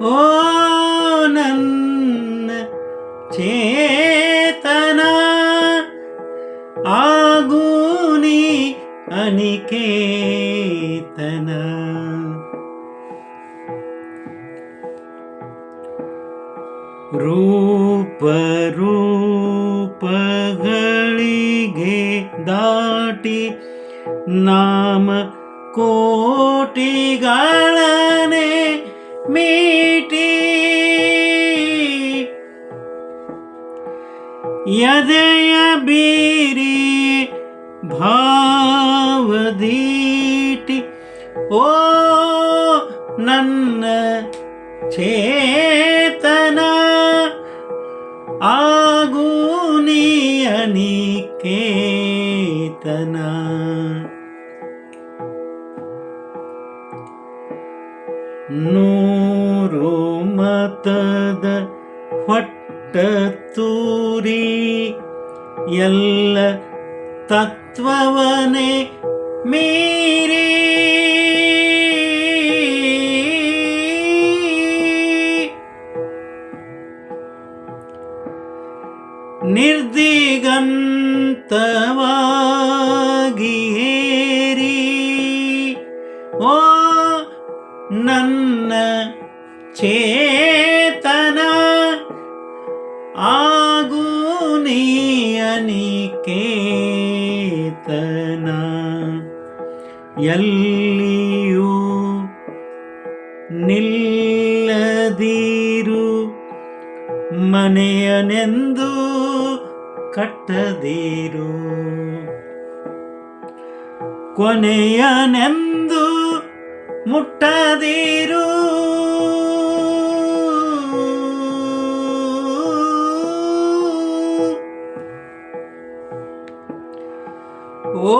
ओ नन्न चेतना आगुनि नेतनागुनि अनिखेतनूपरूपे दाटि नाम कोटि यदयबीरि भावदीटि ओ नन्न चेतना आगुनियनिकेतन नूरो मतद ನೂರು ಮತದ ಹೊಟ್ಟ ತೂರಿ ಎಲ್ಲ ತತ್ವವನೇ ಮೀರಿ ನಿರ್ದಿಗಂತವಾಗಿ ಏರಿ ಓ ನನ್ನ ಚೇತನ ಆಗು ನಿಕೇತನ ಎಲ್ಲಿಯೂ ನಿಲ್ಲದಿರು ಮನೆಯನೆಂದು ಕಟ್ಟದಿರು. ಕೊನೆಯನೆಂದು ಮುಟ್ಟದಿರು ಓ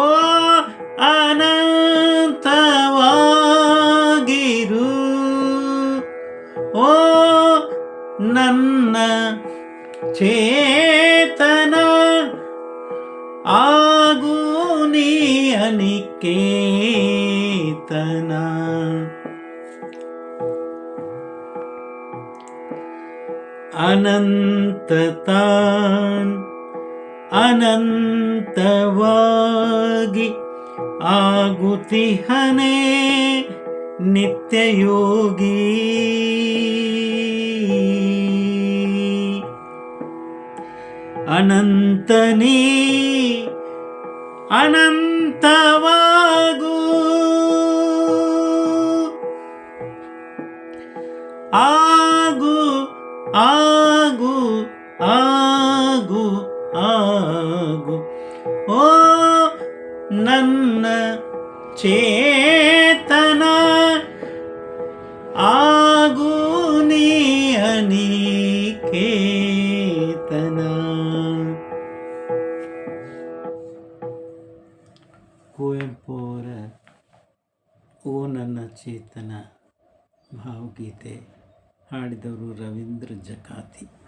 ಅನಂತವಾಗಿರು ಓ ನನ್ನ ಚೇತನ ಆಗು ನೀ ಅನಿಕೇತನ ಅನಂತತಾನ್ ಅನಂತವಾಗಿ ಆಗುತಿಹನೇ ನಿತ್ಯಯೋಗಿ. ಅನಂತನೇ ಅನಂತವಾಗು. ಆಗು ಆಗು ಆ ಓ ನನ್ನ ಚೇತನ ಆಗು ನೀ ಅನಿಕೇತನ ಕುವೆಂಪುರ ಓ ನನ್ನ ಚೇತನ ಭಾವಗೀತೆ ಹಾಡಿದವರು ರವೀಂದ್ರ ಜಕಾತಿ.